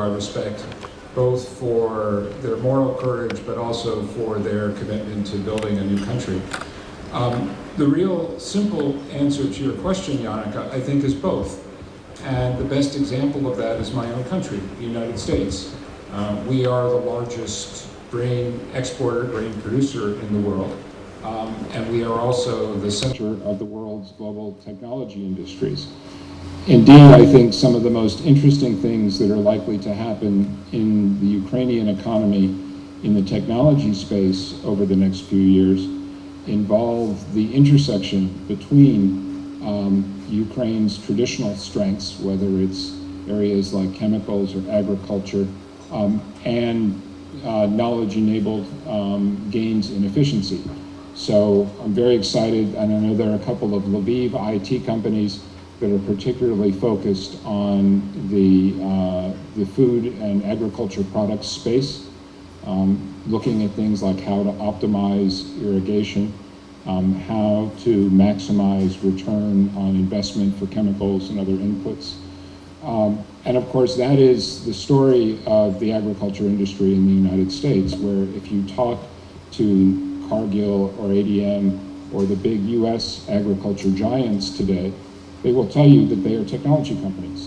I respect, both for their moral courage, but also for their commitment to building a new country. Um, the real simple answer to your question, Yannicka, I think is both. And the best example of that is my own country, the United States. Uh, we are the largest grain exporter, grain producer in the world. Um, and we are also the center of the world's global technology industries. Indeed, I think some of the most interesting things that are likely to happen in the Ukrainian economy in the technology space over the next few years involve the intersection between um, Ukraine's traditional strengths, whether it's areas like chemicals or agriculture, um, and uh, knowledge-enabled um, gains in efficiency. So I'm very excited, and I know there are a couple of Lviv IT companies that are particularly focused on the, uh, the food and agriculture products space, um, looking at things like how to optimize irrigation, um, how to maximize return on investment for chemicals and other inputs. Um, and of course, that is the story of the agriculture industry in the United States, where if you talk to Cargill or ADM or the big US agriculture giants today, they will tell you that they are technology companies.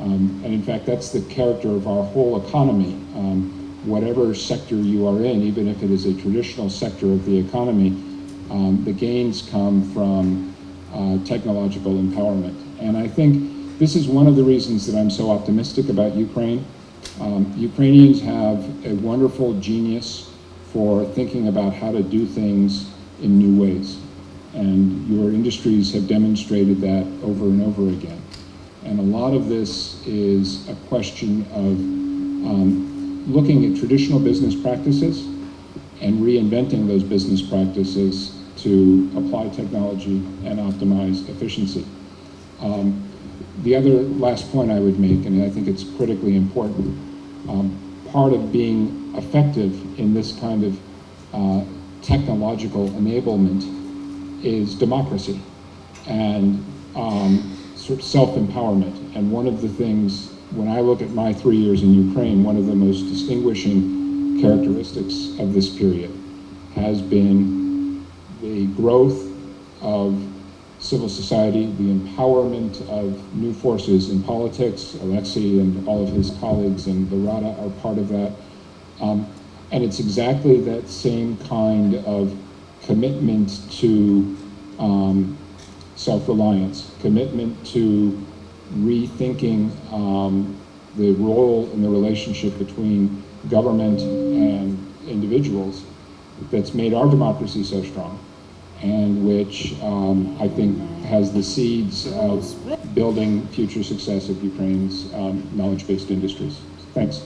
Um, and in fact, that's the character of our whole economy. Um, whatever sector you are in, even if it is a traditional sector of the economy, um, the gains come from uh, technological empowerment. And I think this is one of the reasons that I'm so optimistic about Ukraine. Um, Ukrainians have a wonderful genius for thinking about how to do things in new ways. And your industries have demonstrated that over and over again. And a lot of this is a question of um, looking at traditional business practices and reinventing those business practices to apply technology and optimize efficiency. Um, the other last point I would make, and I think it's critically important, um, part of being effective in this kind of uh, technological enablement is democracy and um, sort of self-empowerment. And one of the things, when I look at my three years in Ukraine, one of the most distinguishing characteristics of this period has been the growth of civil society, the empowerment of new forces in politics. Alexei and all of his colleagues and the Rada are part of that. Um, and it's exactly that same kind of commitment to um, self-reliance, commitment to rethinking um, the role and the relationship between government and individuals that's made our democracy so strong and which um, I think has the seeds of building future success of Ukraine's um, knowledge-based industries. Thanks.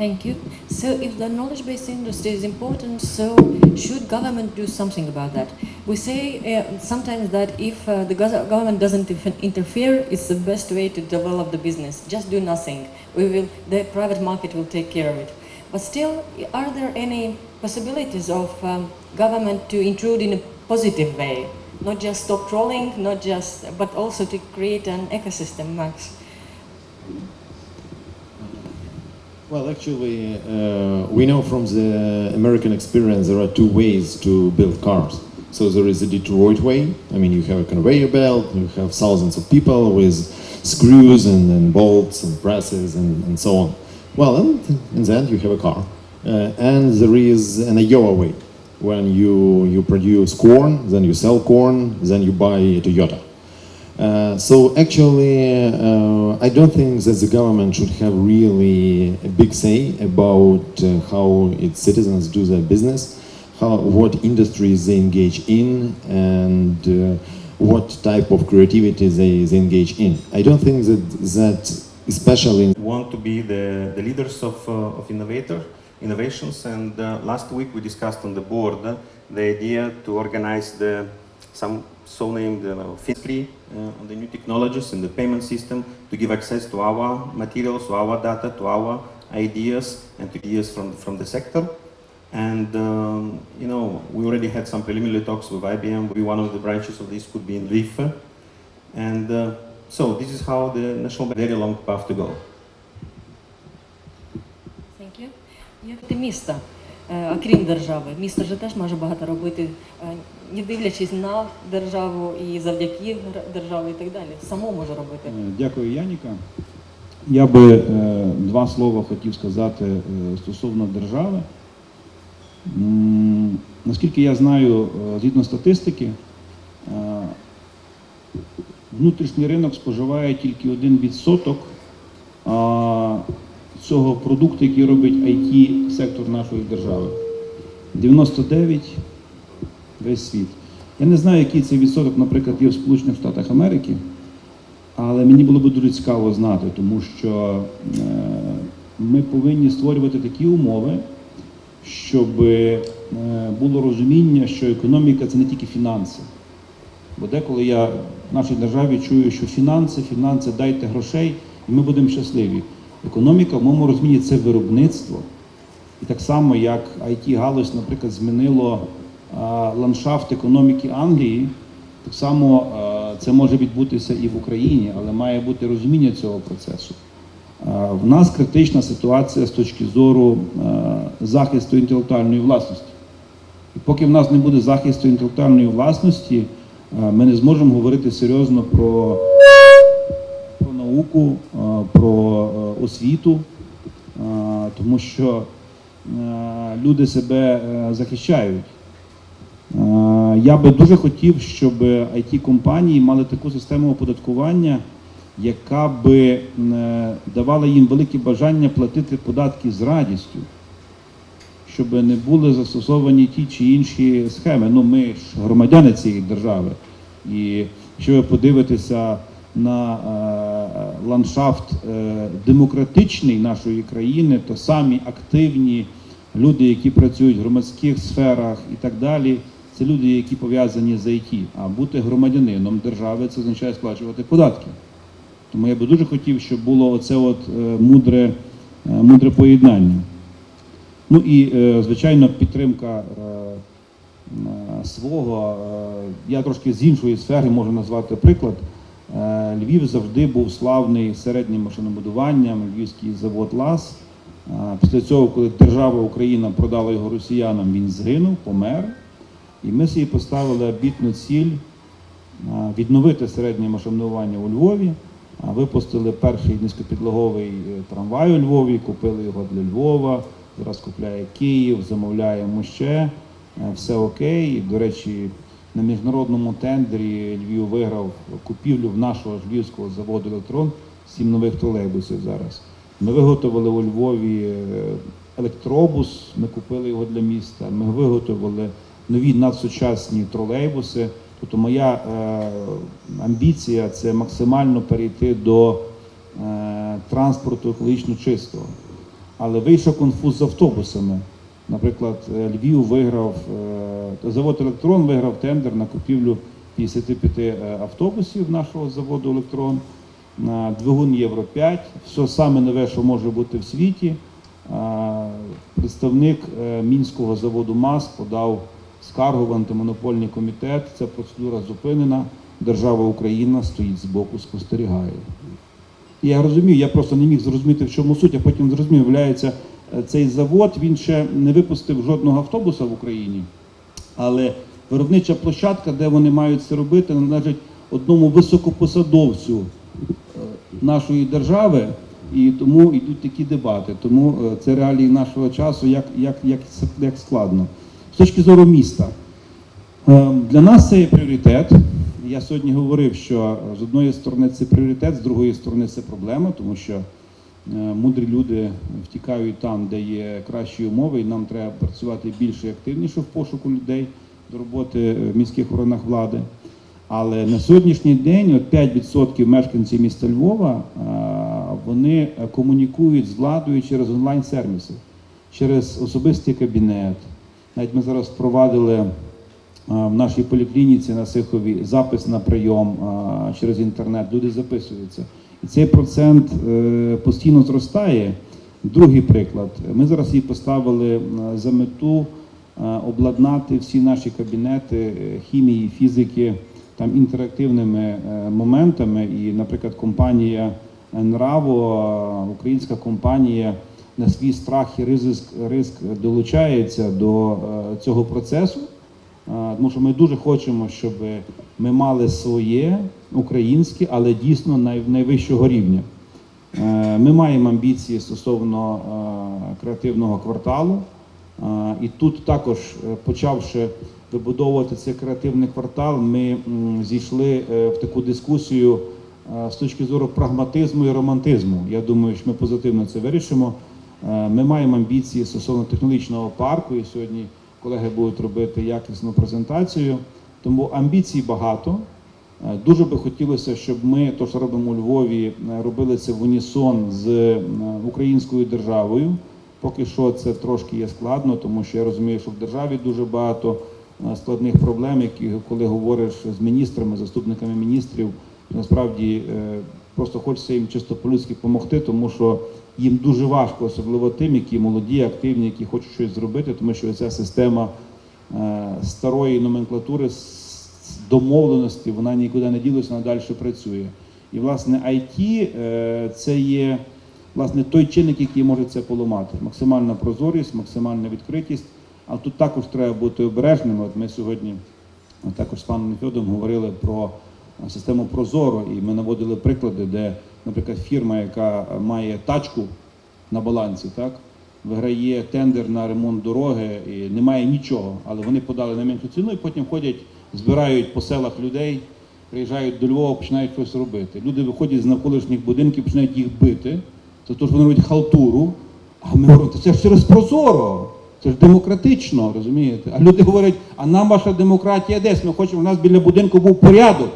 Thank you. So, if the knowledge-based industry is important, so should government do something about that? We say uh, sometimes that if uh, the government doesn't interfere, it's the best way to develop the business. Just do nothing. We will, the private market will take care of it. But still, are there any possibilities of um, government to intrude in a positive way, not just stop trolling, not just, but also to create an ecosystem, Max? Well, actually, uh, we know from the American experience there are two ways to build cars. So there is a Detroit way. I mean, you have a conveyor belt, you have thousands of people with screws and, and bolts and presses and, and so on. Well, and in the end, you have a car. Uh, and there is an Iowa way. When you, you produce corn, then you sell corn, then you buy a Toyota. Uh, so actually, uh, I don't think that the government should have really a big say about uh, how its citizens do their business, how what industries they engage in, and uh, what type of creativity they, they engage in. I don't think that that especially want to be the, the leaders of, uh, of innovator, innovations. And last week we discussed on the board the idea to organize the some so-named uh, FinScree uh, on the new technologies in the payment system to give access to our materials, to our data, to our ideas, and to ideas from from the sector. And um, you know, we already had some preliminary talks with IBM. Maybe one of the branches of this could be in Lviv. And uh, so this is how the national very long path to go. Дякую. Як ти місто, е, окрім держави, місто ж теж може багато робити, е, не дивлячись на державу і завдяки державі і так далі. Само може робити. Е, Дякую, Яніка. Я би е, два слова хотів сказати е, стосовно держави. Наскільки я знаю, згідно статистики, внутрішній ринок споживає тільки 1% а, цього продукту, який робить it сектор нашої держави. 99 весь світ. Я не знаю, який це відсоток, наприклад, є в Сполучених Штатах Америки. Але мені було б дуже цікаво знати, тому що е, ми повинні створювати такі умови, щоб е, було розуміння, що економіка це не тільки фінанси. Бо деколи я в нашій державі чую, що фінанси, фінанси, дайте грошей, і ми будемо щасливі. Економіка в моєму розумінні це виробництво. І так само, як it галузь наприклад, змінило ландшафт економіки Англії, так само це може відбутися і в Україні, але має бути розуміння цього процесу. В нас критична ситуація з точки зору захисту інтелектуальної власності. І поки в нас не буде захисту інтелектуальної власності, ми не зможемо говорити серйозно про, про науку, про освіту, тому що люди себе е, захищають. Я би дуже хотів, щоб it компанії мали таку систему оподаткування, яка би е, давала їм велике бажання платити податки з радістю, щоб не були застосовані ті чи інші схеми. Ну, ми ж громадяни цієї держави. І якщо ви подивитеся на е, ландшафт е, демократичний нашої країни, то самі активні люди, які працюють в громадських сферах і так далі, це люди, які пов'язані з IT. А бути громадянином держави це означає сплачувати податки. Тому я би дуже хотів, щоб було оце от е, мудре, е, мудре поєднання. Ну і, е, звичайно, підтримка свого. Я трошки з іншої сфери можу назвати приклад. Львів завжди був славний середнім машинобудуванням, львівський завод ЛАС. Після цього, коли держава Україна продала його росіянам, він згинув, помер. І ми собі поставили обітну ціль відновити середнє машинування у Львові. Випустили перший низькопідлоговий е, трамвай у Львові, купили його для Львова. Зараз купляє Київ, замовляємо ще. Е, Все окей. До речі, на міжнародному тендері Львів виграв купівлю в нашого ж львівського заводу електрон сім нових тролейбусів зараз. Ми виготовили у Львові е, електробус, ми купили його для міста. Ми виготовили нові надсучасні тролейбуси. Тобто моя е, амбіція це максимально перейти до е, транспорту екологічно чистого. Але вийшов конфуз з автобусами. Наприклад, е, Львів виграв, е, завод Електрон виграв тендер на купівлю 55 е, автобусів нашого заводу Електрон на двигун Євро 5. Все саме нове, що може бути в світі. А, Представник е, мінського заводу МАЗ подав скаргу в антимонопольний комітет. Ця процедура зупинена. Держава Україна стоїть збоку, спостерігає. Я розумію, я просто не міг зрозуміти, в чому суть, а потім зрозумів, виявляється, е, цей завод він ще не випустив жодного автобуса в Україні, але виробнича площадка, де вони мають це робити, належить одному високопосадовцю е, нашої держави, і тому йдуть такі дебати. Тому е, це реалії нашого часу, як, як, як, як складно. Точки зору міста. Е, Для нас це є пріоритет. Я сьогодні говорив, що з одної сторони це пріоритет, з другої сторони це проблема, тому що е, мудрі люди втікають там, де є кращі умови, і нам треба працювати більше і активніше в пошуку людей до роботи в міських органах влади. Але на сьогоднішній день от 5% мешканців міста Львова е, вони комунікують з владою через онлайн-сервіси, через особистий кабінет. Навіть ми зараз впровадили в нашій поліклініці на Сихові запис на прийом через інтернет. Люди записуються. І цей процент е, постійно зростає. Другий приклад. Ми зараз її поставили за мету обладнати всі наші кабінети е, хімії, фізики там інтерактивними е, моментами. І, наприклад, компанія Нраво, українська компанія на свій страх і ризик, ризик долучається до е, цього процесу. Е, Тому що ми дуже хочемо, щоб ми мали своє українське, але дійсно най- найвищого рівня. Е, Ми маємо амбіції стосовно креативного кварталу. І тут також, почавши вибудовувати цей креативний квартал, ми зійшли в таку дискусію з точки зору прагматизму і романтизму. Я думаю, що ми позитивно це вирішимо. Е, Ми маємо амбіції стосовно технологічного парку, і сьогодні колеги будуть робити якісну презентацію. Тому амбіцій багато. Е, Дуже би хотілося, щоб ми, то що робимо у Львові, е, робили це в унісон з українською державою. Поки що це трошки є складно, тому що я розумію, що в державі дуже багато складних проблем, які коли говориш з міністрами, заступниками міністрів, насправді просто хочеться їм чисто по-людськи допомогти, тому що їм дуже важко, особливо тим, які молоді, активні, які хочуть щось зробити, тому що ця система е, старої номенклатури домовленості, вона нікуди не ділася, вона далі працює. І власне IT е, це є власне той чинник, який може це поламати. Максимальна прозорість, максимальна відкритість. А тут також треба бути обережними. От ми сьогодні також з паном Фьодом говорили про систему Прозоро, і ми наводили приклади, де, наприклад, фірма, яка має тачку на балансі, так виграє тендер на ремонт дороги і немає нічого, але вони подали на меншу ціну і потім ходять, збирають по селах людей, приїжджають до Львова, починають щось робити. Люди виходять з навколишніх будинків, починають їх бити. Це то, що вони роблять халтуру. А ми говоримо, «Та це ж через прозоро. Це ж демократично, розумієте? А люди говорять, а нам ваша демократія десь? Ми хочемо, у нас біля будинку був порядок.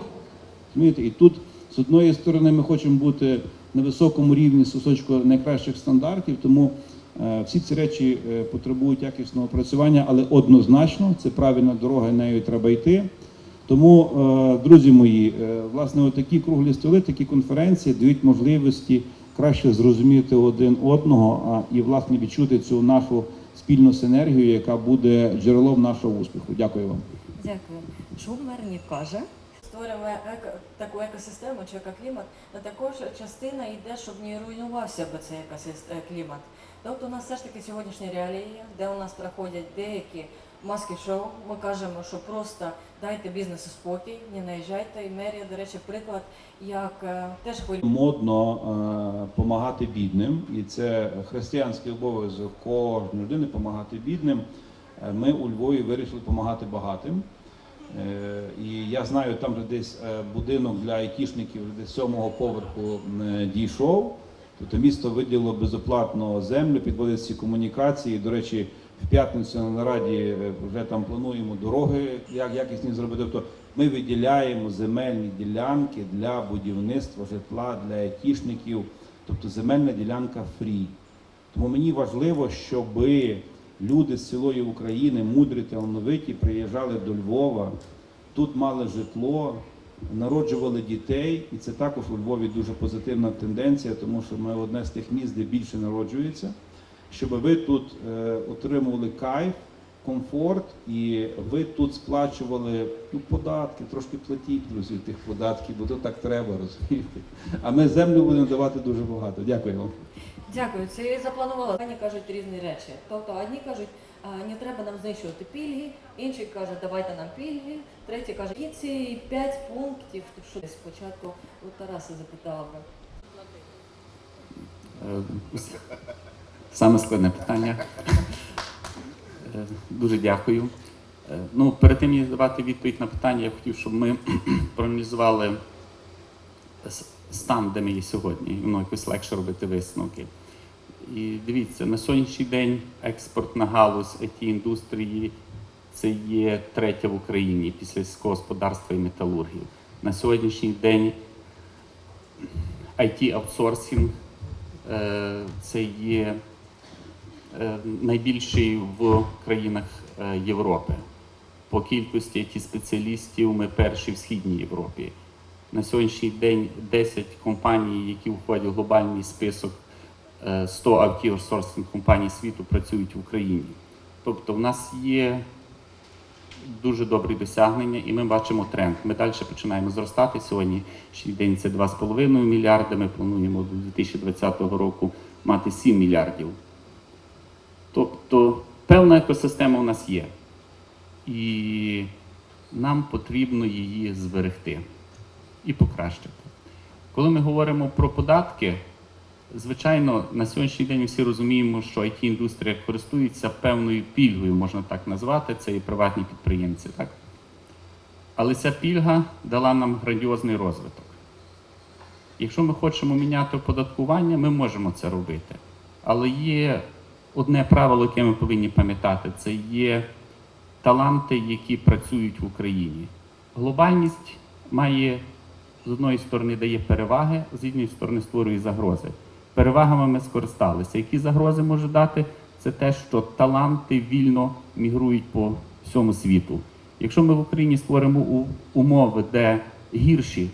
Розумієте? І тут, з одної сторони, ми хочемо бути на високому рівні сусочку найкращих стандартів, тому е, всі ці речі е, потребують якісного опрацювання, але однозначно це правильна дорога, нею треба йти. Тому, е, друзі мої, власне, такі круглі столи, такі конференції дають можливості краще зрозуміти один одного і власне відчути цю нашу спільну синергію, яка буде джерелом нашого успіху. Дякую вам. Дякую. Шумер не каже. Створюємо еко, таку екосистему чи екоклімат, але також частина йде, щоб не руйнувався би цей екоклімат. Тобто у нас все ж таки сьогоднішні реалії, де у нас проходять деякі маски шоу. Ми кажемо, що просто дайте бізнесу спокій, не наїжджайте. І мерія, до речі, приклад, як е, теж хвилює. Модно допомагати бідним, і це християнський обов'язок кожної людини допомагати бідним. Е, Ми у Львові вирішили допомагати багатим. Е, І я знаю, там вже десь е, будинок для айтішників десь сьомого поверху е, дійшов. Тобто місто виділило безоплатно землю, підводить всі комунікації. До речі, в п'ятницю на нараді вже там плануємо дороги, як якісні зробити. Тобто ми виділяємо земельні ділянки для будівництва житла для айтішників, тобто земельна ділянка фрі. Тому мені важливо, щоб люди з цілої України, мудрі талановиті, приїжджали до Львова, тут мали житло, народжували дітей, і це також у Львові дуже позитивна тенденція, тому що ми одне з тих міст, де більше народжується, щоб ви тут е, отримували кайф, комфорт, і ви тут сплачували ну, податки, трошки платіть, друзі, тих податків, бо то так треба, розумієте. А ми землю будемо давати дуже багато. Дякую вам. Дякую. Це я запланувала. Вони кажуть різні речі. Тобто одні кажуть, «А, не треба нам знищувати пільги, інші кажуть, давайте нам пільги, треті кажуть, і ці п'ять пунктів, що спочатку у Тараса запитала би. Е, Саме складне питання. Е, Дуже дякую. Е, Ну, перед тим як давати відповідь на питання, я хотів, щоб ми проаналізували стан, де ми є сьогодні. Воно якось легше робити висновки. І дивіться, на сьогоднішній день експортна галузь it індустрії це є третя в Україні після сільського господарства і металургії. На сьогоднішній день IT-аутсорсинг е, це є е, найбільший в країнах е, Європи. По кількості it спеціалістів ми перші в Східній Європі. На сьогоднішній день 10 компаній, які входять в глобальний список 100 IT-аутсорсинг компаній світу, працюють в Україні. Тобто, в нас є дуже добрі досягнення, і ми бачимо тренд. Ми далі починаємо зростати. Сьогоднішній день це 2,5 мільярди. Ми плануємо до 2020 року мати 7 мільярдів Тобто певна екосистема у нас є, і нам потрібно її зберегти і покращити. Коли ми говоримо про податки, звичайно, на сьогоднішній день всі розуміємо, що it індустрія користується певною пільгою, можна так назвати, це і приватні підприємці. Так? Але ця пільга дала нам грандіозний розвиток. Якщо ми хочемо міняти оподаткування, ми можемо це робити. Але є одне правило, яке ми повинні пам'ятати: це є таланти, які працюють в Україні. Глобальність має з одної сторони дає переваги, з іншої сторони створює загрози. Перевагами ми скористалися. Які загрози може дати? Це те, що таланти вільно мігрують по всьому світу. Якщо ми в Україні створимо умови, де гірші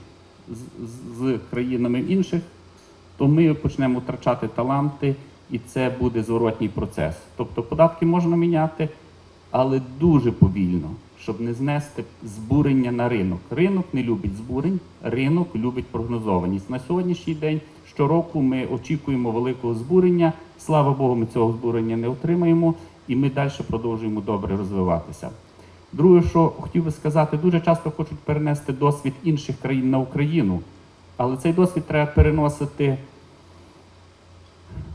з, країнами інших, то ми почнемо втрачати таланти, і це буде зворотній процес. Тобто податки можна міняти, але дуже повільно, щоб не знести збурення на ринок. Ринок не любить збурень, ринок любить прогнозованість. На сьогоднішній день щороку ми очікуємо великого збурення. Слава Богу, ми цього збурення не отримаємо, і ми далі продовжуємо добре розвиватися. Друге, що хотів би сказати, дуже часто хочуть перенести досвід інших країн на Україну, але цей досвід треба переносити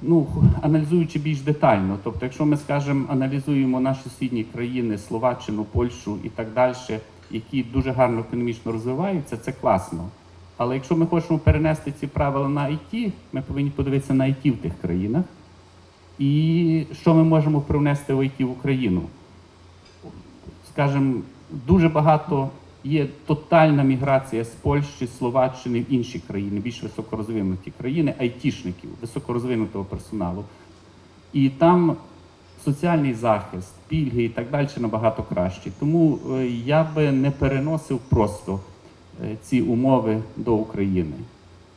ну, аналізуючи більш детально. Тобто, якщо ми скажемо, аналізуємо наші сусідні країни, Словаччину, Польщу і так далі, які дуже гарно економічно розвиваються, це класно. Але якщо ми хочемо перенести ці правила на IT, ми повинні подивитися на IT в тих країнах. І що ми можемо привнести в IT в Україну? Скажімо, дуже багато є тотальна міграція з Польщі, Словаччини в інші країни, більш високорозвинуті країни, айтішників, високорозвинутого персоналу. І там соціальний захист, пільги і так далі набагато кращі. Тому е, я би не переносив просто е, ці умови до України.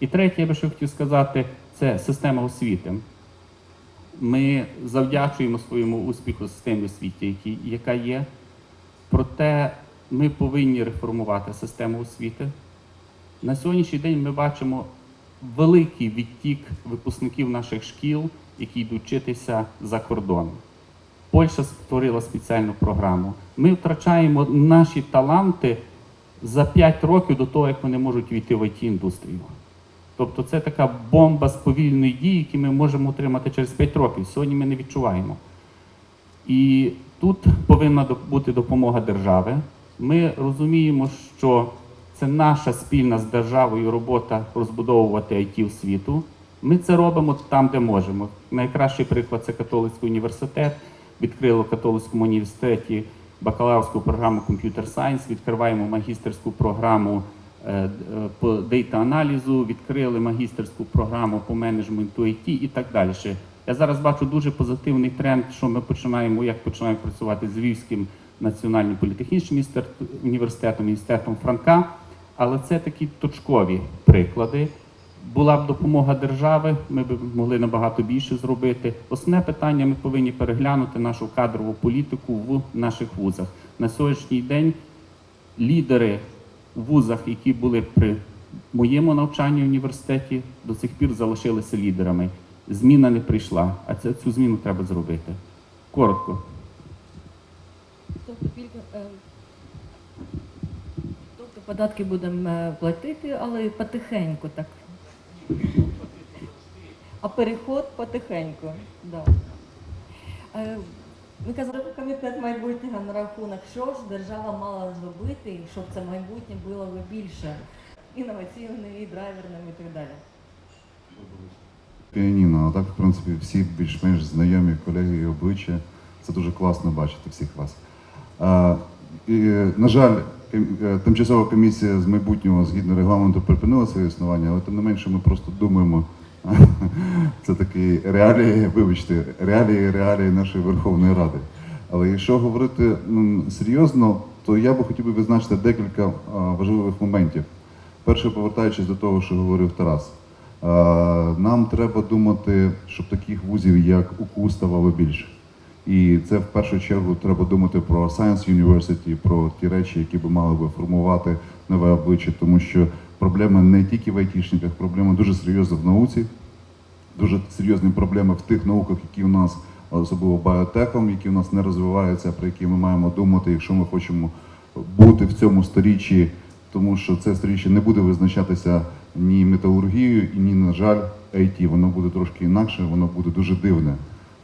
І третє, я би ще хотів сказати, це система освіти. Ми завдячуємо своєму успіху системі освіти, яка є. Проте ми повинні реформувати систему освіти. На сьогоднішній день ми бачимо великий відтік випускників наших шкіл, які йдуть вчитися за кордон. Польща створила спеціальну програму. Ми втрачаємо наші таланти за 5 років до того, як вони можуть війти в it індустрію Тобто це така бомба сповільної дії, які ми можемо отримати через 5 років. Сьогодні ми не відчуваємо. І тут повинна бути допомога держави. Ми розуміємо, що це наша спільна з державою робота розбудовувати IT освіту. Ми це робимо там, де можемо. Найкращий приклад це католицький університет. Відкрили в католицькому університеті бакалаврську програму Computer Science, відкриваємо магістерську програму е, е, по дейта-аналізу, відкрили магістерську програму по менеджменту IT і так далі. Я зараз бачу дуже позитивний тренд, що ми починаємо, як починаємо працювати з Львівським національним політехнічним міністер- університетом, Франка. Але це такі точкові приклади. Була б допомога держави, ми б могли набагато більше зробити. Основне питання: ми повинні переглянути нашу кадрову політику в наших вузах. На сьогоднішній день лідери в вузах, які були при моєму навчанні в університеті, до сих пір залишилися лідерами. Зміна не прийшла, а це, цю зміну треба зробити. Коротко. Е, Тобто податки будемо е, платити, але потихеньку так. А переход потихеньку. Е, Ми казали, комітет майбутнього на рахунок, що ж держава мала зробити, щоб це майбутнє було би більше інноваційним і драйверним і так далі. Піаніно, а так, в принципі, всі більш-менш знайомі колеги і обличчя. Це дуже класно бачити всіх вас. І, на жаль, е, тимчасова комісія з майбутнього згідно регламенту припинила своє існування, але тим не менше ми просто думаємо. Це такі реалії, вибачте, реалії, реалії нашої Верховної Ради. Але якщо говорити серйозно, то я би хотів би відзначити декілька важливих моментів. Перше, повертаючись до того, що говорив Тарас. Нам треба думати, щоб таких вузів, як УКУ, ставало більше. І це в першу чергу треба думати про Science University, про ті речі, які би мали би формувати нове обличчя, тому що проблема не тільки в айтішниках, проблема дуже серйозна в науці, дуже серйозні проблеми в тих науках, які у нас особливо біотехом, які у нас не розвиваються, про які ми маємо думати, якщо ми хочемо бути в цьому сторіччі, тому що це сторіччя не буде визначатися ні металургією, і ні, на жаль, IT. Воно буде трошки інакше, воно буде дуже дивне.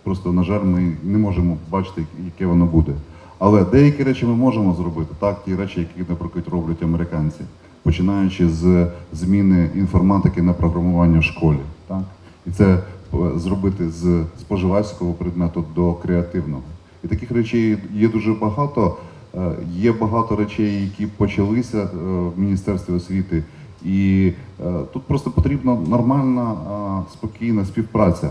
Просто, на жаль, ми не можемо бачити, яке воно буде. Але деякі речі ми можемо зробити, так, ті речі, які, наприклад, роблять американці, починаючи з зміни інформатики на програмування в школі. Так? І це е, зробити з споживацького предмету до креативного. І таких речей є дуже багато. Е, Є багато речей, які почалися е, в Міністерстві освіти, і тут просто потрібна нормальна, спокійна співпраця,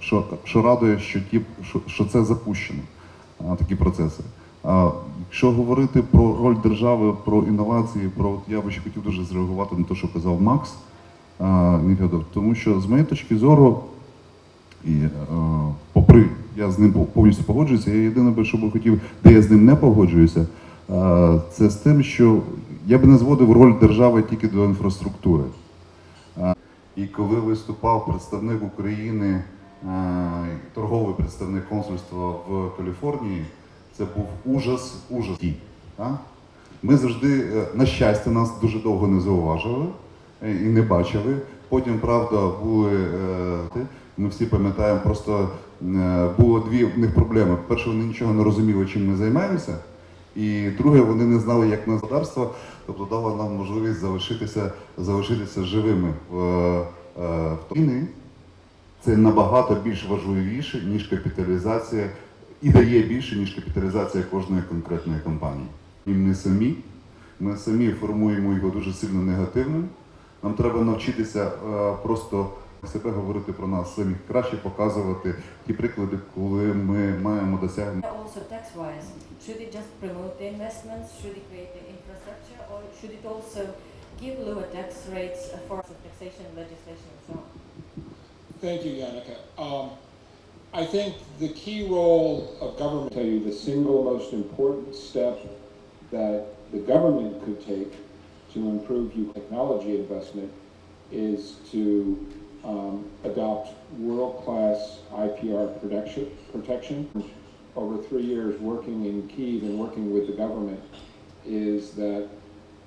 що, що радує, що, ті, що, що це запущено, такі процеси. А якщо говорити про роль держави, про інновації, про от я би ще хотів дуже зреагувати на те, що казав Макс Нефедов, тому що з моєї точки зору, і е, попри я з ним повністю погоджуюся, я єдине що би хотів, де я з ним не погоджуюся, е, це з тим, що я би не зводив роль держави тільки до інфраструктури. І коли виступав представник України, торговий представник консульства в Каліфорнії, це був ужас, ужас. Ми завжди, е, на щастя, нас дуже довго не зауважили е, і не бачили. Потім, правда, були. е, Ми всі пам'ятаємо, просто е, було дві в них проблеми. Перше, вони нічого не розуміли, чим ми займаємося. І друге, вони не знали, як на господарство, тобто дало нам можливість залишитися, залишитися живими в, е, в війни. Це набагато більш важливіше, ніж капіталізація, і дає більше, ніж капіталізація кожної конкретної компанії. І ми самі, ми самі формуємо його дуже сильно негативним. Нам треба навчитися е, просто себе говорити про нас самих, краще показувати ті приклади, коли ми маємо досягнення. Also tax-wise, should it just promote the investments? Should it create the infrastructure? Or should it also give lower tax rates for taxation legislation and so on? Thank you, Yannicka. Um, I think the key role of government. tell you the single most important step that the government could take to improve your technology investment is to um, adopt world-class IPR protection, protection. Over three years working in Kiev and working with the government is that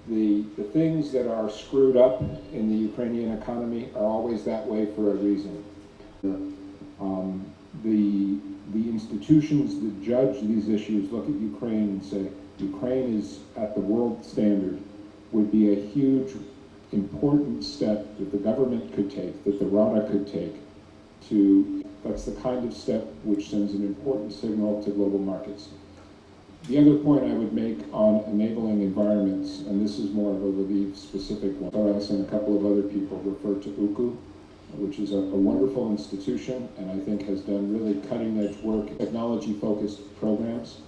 the, the things that are screwed up in the Ukrainian economy are always that way for a reason. Um, the, the institutions that judge these issues look at Ukraine and say, Ukraine is at the world standard, would be a huge, important step that the government could take, that the Rada could take to, that's the kind of step which sends an important signal to global markets. The other point I would make on enabling environments, and this is more of a Lviv specific one, Taras and a couple of other people refer to UKU, which is a, a wonderful institution and I think has done really cutting edge work, technology focused programs.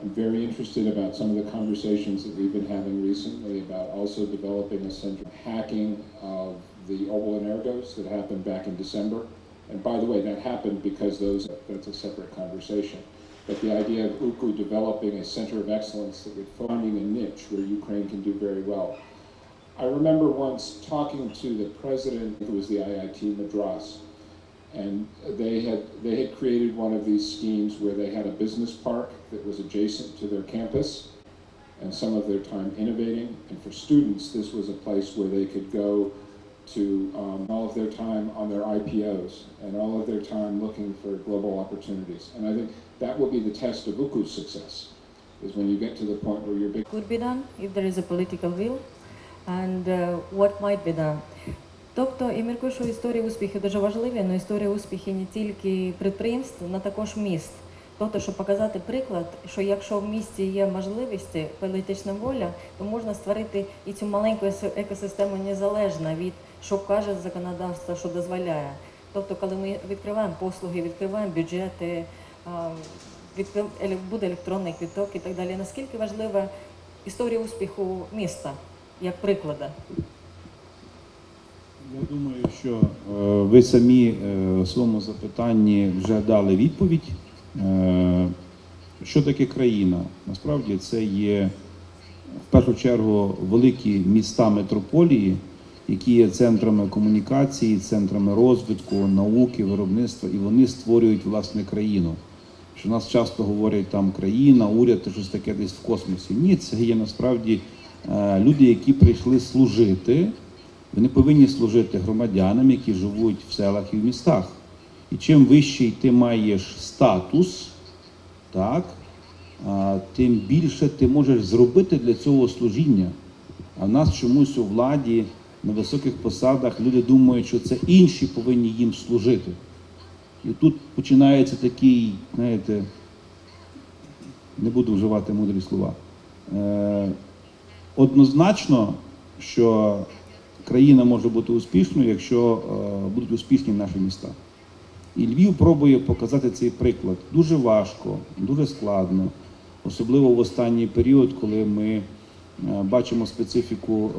I'm very interested about some of the conversations that we've been having recently about also developing a center of hacking of the Oval Energos that happened back in December. And by the way, that happened because those, that's a separate conversation. But the idea of UKU developing a center of excellence that would finding a niche where Ukraine can do very well. I remember once talking to the president, who was the IIT Madras, and they had they had created one of these schemes where they had a business park that was adjacent to their campus, and some of their time innovating. And for students, this was a place where they could go to um, all of their time on their IPOs and all of their time looking for global opportunities. And I think that will be the test of UKU's success, is when you get to the point where you're big. Could be done if there is a political will, and uh, what might be done. Тобто, я міркую, що історії успіхів дуже важливі, але історії успіхів не тільки підприємств, але також міст. Тобто, щоб показати приклад, що якщо в місті є можливості, політична воля, то можна створити і цю маленьку екосистему незалежно від що каже законодавство, що дозволяє. Тобто, коли ми відкриваємо послуги, відкриваємо бюджети, буде електронний квіток і так далі. Наскільки важлива історія успіху міста як приклада? Я думаю, що е, ви самі е, у своєму запитанні вже дали відповідь. Е, Що таке країна? Насправді це є в першу чергу великі міста метрополії, які є центрами комунікації, центрами розвитку, науки, виробництва, і вони створюють власне країну. Що нас часто говорять там країна, уряд, щось таке десь в космосі. Ні, це є насправді е, люди, які прийшли служити. Вони повинні служити громадянам, які живуть в селах і в містах. І чим вищий ти маєш статус, так, тим більше ти можеш зробити для цього служіння. А в нас чомусь у владі на високих посадах люди думають, що це інші повинні їм служити. І тут починається такий, знаєте, не буду вживати мудрі слова. Е, однозначно, що країна може бути успішною, якщо е, будуть успішні наші міста. І Львів пробує показати цей приклад. Дуже важко, дуже складно, особливо в останній період, коли ми е, бачимо специфіку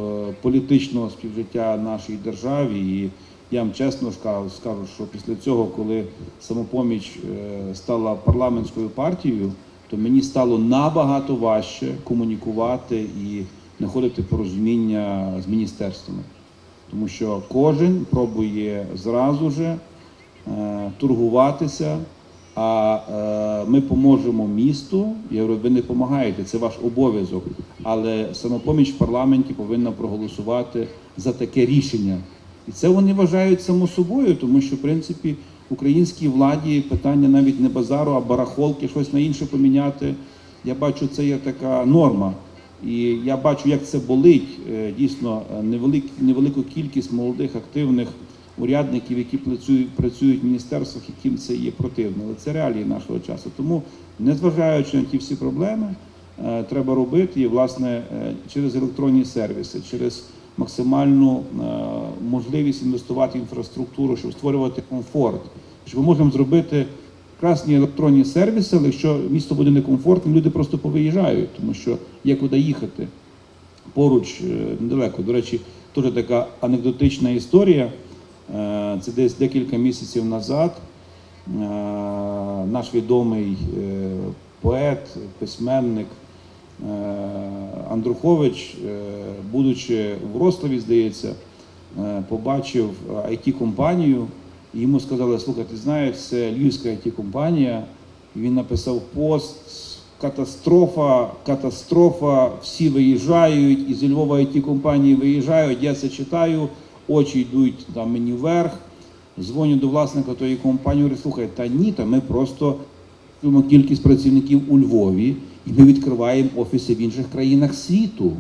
політичного співжиття нашій державі. І я вам чесно скажу, що після цього, коли самопоміч е, стала парламентською партією, то мені стало набагато важче комунікувати і знаходити порозуміння з міністерствами. Тому що кожен пробує зразу же е, торгуватися, а е, ми поможемо місту. Я говорю, ви не допомагаєте, це ваш обов'язок. Але самопоміч в парламенті повинна проголосувати за таке рішення. І це вони вважають само собою, тому що в принципі українській владі питання навіть не базару, а барахолки, щось на інше поміняти. Я бачу, це є така норма. І я бачу, як це болить е, дійсно невелик, невелику кількість молодих активних урядників, які працюють, працюють в міністерствах, яким це є противно. Але це реалії нашого часу. Тому, незважаючи на ті всі проблеми, е, треба робити і власне е, через електронні сервіси, через максимальну е, можливість інвестувати в інфраструктуру, щоб створювати комфорт, що ми можемо зробити прекрасні електронні сервіси, але якщо місто буде некомфортним, люди просто повиїжджають, тому що є куди їхати. Поруч е, недалеко. До речі, теж така анекдотична історія. Е, Це десь декілька місяців назад. Наш відомий поет, письменник Андрухович, е, будучи в Рославі, здається, е, побачив it компанію і йому сказали, слухай, ти знаєш, це львівська it компанія І він написав пост. Катастрофа, катастрофа, всі виїжджають, і зі Львова it компанії виїжджають. Я це читаю, очі йдуть там мені вверх. Дзвоню до власника тої компанії, говорю, слухай, та ні, та ми просто кількість працівників у Львові, і ми відкриваємо офіси в інших країнах світу.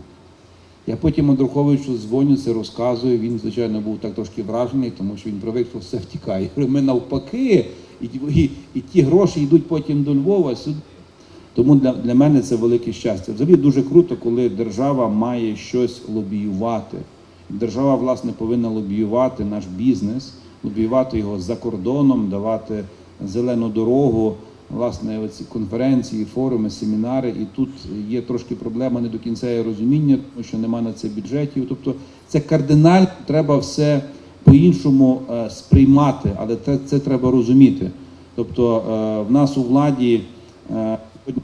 Я потім Андруховичу дзвоню, це розказую. Він, звичайно, був так трошки вражений, тому що він привик, що все втікає. Ми навпаки, і, і, і ті гроші йдуть потім до Львова. Сюди. Тому для, для мене це велике щастя. Взагалі дуже круто, коли держава має щось лобіювати. Держава, власне, повинна лобіювати наш бізнес, лобіювати його за кордоном, давати зелену дорогу, власне, оці конференції, форуми, семінари. І тут є трошки проблема не до кінця розуміння, тому що немає на це бюджетів. Тобто це кардинально треба все по-іншому е, сприймати, але це, це треба розуміти. Тобто е, в нас у владі е,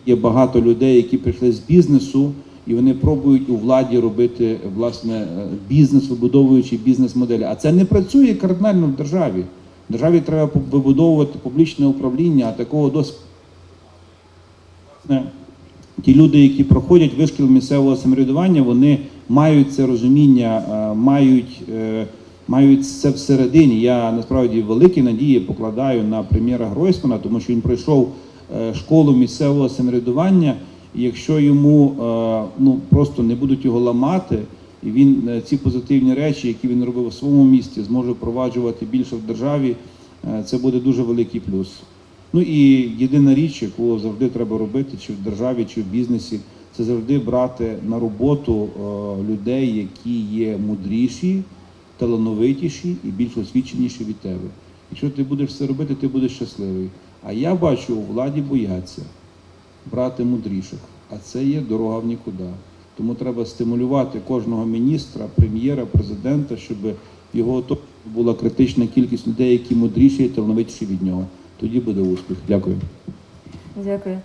є багато людей, які прийшли з бізнесу, і вони пробують у владі робити власне бізнес, вибудовуючи бізнес-моделі. А це не працює кардинально в державі. Державі треба вибудовувати публічне управління, а такого досить. Ті люди, які проходять вишкіл місцевого самоврядування, вони мають це розуміння, е, мають, е, мають це всередині. Я насправді великі надії покладаю на прем'єра Гройсмана, тому що він пройшов е, школу місцевого самоврядування. І якщо йому ну просто не будуть його ламати, і він е, ці позитивні речі, які він робив у своєму місті, зможе впроваджувати більше в державі, е, це буде дуже великий плюс. Ну і єдина річ, яку завжди треба робити, чи в державі, чи в бізнесі, це завжди брати на роботу е, людей, які є мудріші, талановитіші і більш освіченіші від тебе. Якщо ти будеш це робити, ти будеш щасливий. А я бачу, у владі бояться брати мудріших, а це є дорога в нікуди. Тому треба стимулювати кожного міністра, прем'єра, президента, щоб його була критична кількість людей, які мудріші і талановитіші від нього. Тоді буде успіх. Дякую. Дякую.